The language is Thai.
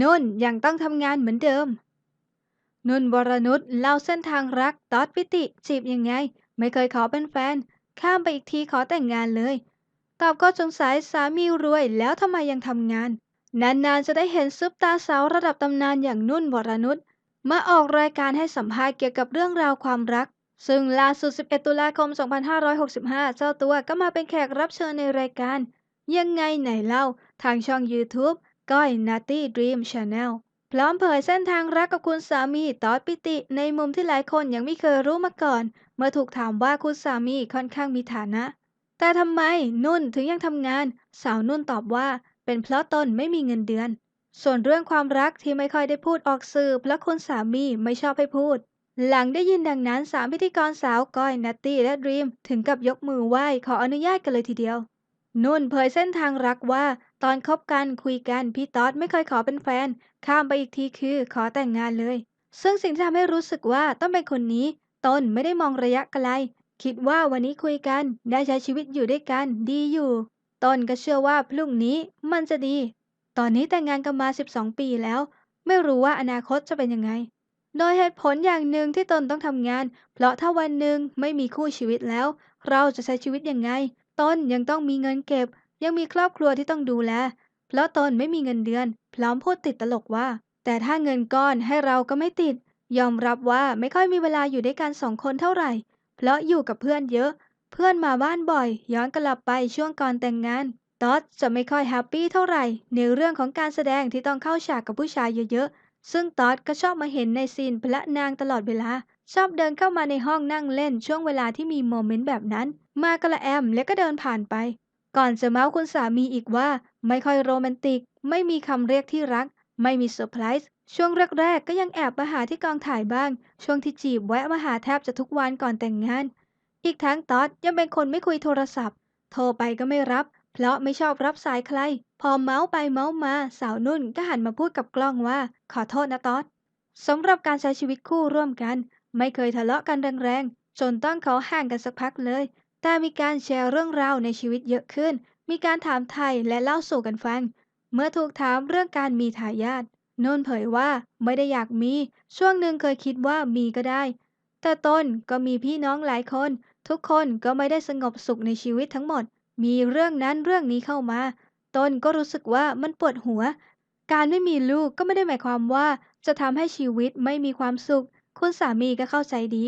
นุ่นยังต้องทำงานเหมือนเดิม นุ่นวรนุชเล่าเส้นทางรักตอดปิติจีบยังไง ไม่เคยขอเป็นแฟน ข้ามไปอีกทีขอแต่งงานเลย ตอบก็สงสัยสามีรวยแล้วทำไมยังทำงาน นานๆจะได้เห็นซุปตาสาวระดับตำนานอย่างนุ่นวรนุชมาออกรายการให้สัมภาษณ์เกี่ยวกับเรื่องราวความรัก ซึ่งล่าสุด 11 ตุลาคม 2565 เจ้าตัวก็มาเป็นแขกรับเชิญในรายการ ยังไงไหนเล่าทางช่อง YouTube ก้อย Natty Dream Channel พร้อมเผยเส้นทางรักกับคุณสามีตอดปิติในมุมที่หลายคนยังไม่เคยรู้มาก่อน เมื่อถูกถามว่าคุณสามีค่อนข้างมีฐานะ แต่ทำไมนุ่นถึงยังทำงาน สาวนุ่นตอบว่า เป็นเพราะตนไม่มีเงินเดือน ส่วนเรื่องความรักที่ไม่ค่อยได้พูดออกสื่อเพราะคุณสามีไม่ชอบให้พูด หลังได้ยินดังนั้นสามพิธีกรสาวก้อยนัตตี้และดรีมถึงกับยกมือไหว้ขออนุญาตกันเลยทีเดียว นุ่นเผยเส้นทางรักว่า ตอนคบกันคุยกันพี่ต๊อดไม่เคยขอเป็นแฟน ข้ามไปอีกทีคือขอแต่งงานเลย ซึ่งสิ่งที่ทำให้รู้สึกว่าต้องเป็นคนนี้ ตนไม่ได้มองระยะไกล คิดว่าวันนี้คุยกันได้ใช้ชีวิตอยู่ด้วยกันดีอยู่ ตนก็เชื่อว่าพรุ่งนี้มันจะดี ตอนนี้แต่งงานกันมา 12 ปีแล้ว ไม่รู้ว่าอนาคตจะเป็นยังไง โดยเหตุผลอย่างหนึ่งที่ตนต้องทำงาน เพราะถ้าวันหนึ่งไม่มีคู่ชีวิตแล้ว เราจะใช้ชีวิตยังไง ตนยังต้องมีเงินเก็บ ยังมีครอบครัวที่ต้องดูแล เพราะตนไม่มีเงินเดือน พร้อมพูดติดตลกว่า แต่ถ้าเงินก้อนให้เราก็ไม่ติด ยอมรับว่าไม่ค่อยมีเวลาอยู่ด้วยกันสองคนเท่าไหร่ เพราะอยู่กับเพื่อนเยอะ เพื่อนมาบ้านบ่อย ย้อนกลับไปช่วงก่อนแต่งงานตอดจะไม่ค่อยแฮปปี้เท่าไหร่ ในเรื่องของการแสดงที่ต้องเข้าฉากกับผู้ชายเยอะๆ ซึ่งตอดก็ชอบมาเห็นในซีนพระนางตลอดเวลา ชอบเดินเข้ามาในห้องนั่งเล่นช่วงเวลาที่มีโมเมนต์แบบนั้น มากระแอมแล้วก็เดินผ่านไป ก่อนจะเมาส์คุณสามีอีกว่า ไม่ค่อยโรแมนติก ไม่มีคำเรียกที่รัก ไม่มีเซอร์ไพรส์ช่วงแรกๆก็ยังแอบมาหาที่กองถ่ายบ้าง ช่วงที่จีบแวะมาหาแทบจะทุกวันก่อนแต่งงาน อีกทั้งตอดยังเป็นคนไม่คุยโทรศัพท์ โทรไปก็ไม่รับ เพราะไม่ชอบรับสายใคร พอเมาส์ไปเมาส์มาสาวนุ่นก็หันมาพูดกับกล้องว่า ขอโทษนะตอดสำหรับการใช้ชีวิตคู่ร่วมกัน ไม่เคยทะเลาะกันแรงๆจนต้องเขาห่างกันสักพักเลย แต่มีการแชร์เรื่องราวในชีวิตเยอะขึ้น มีการถามไทยและเล่าสู่กันฟัง เมื่อถูกถามเรื่องการมีทายาทนนเผยว่าไม่ได้อยากมี ช่วงหนึ่งเคยคิดว่ามีก็ได้ แต่ตนก็มีพี่น้องหลายคน ทุกคนก็ไม่ได้สงบสุขในชีวิตทั้งหมด มีเรื่องนั้นเรื่องนี้เข้ามา ตนก็รู้สึกว่ามันปวดหัว การไม่มีลูกก็ไม่ได้หมายความว่า จะทำให้ชีวิตไม่มีความสุข คุณสามีก็เข้าใจดี